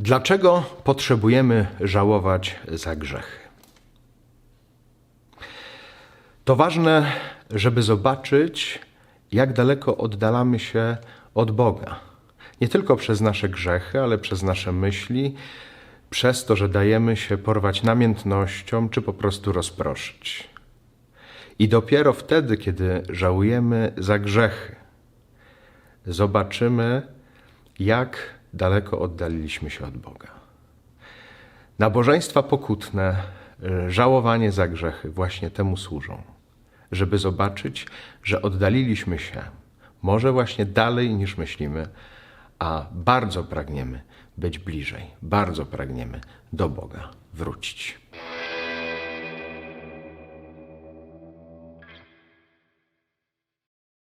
Dlaczego potrzebujemy żałować za grzechy? To ważne, żeby zobaczyć, jak daleko oddalamy się od Boga. Nie tylko przez nasze grzechy, ale przez nasze myśli, przez to, że dajemy się porwać namiętnością, czy po prostu rozproszyć. I dopiero wtedy, kiedy żałujemy za grzechy, zobaczymy, jak daleko oddaliliśmy się od Boga. Nabożeństwa pokutne, żałowanie za grzechy właśnie temu służą, żeby zobaczyć, że oddaliliśmy się może właśnie dalej niż myślimy, a bardzo pragniemy być bliżej, bardzo pragniemy do Boga wrócić.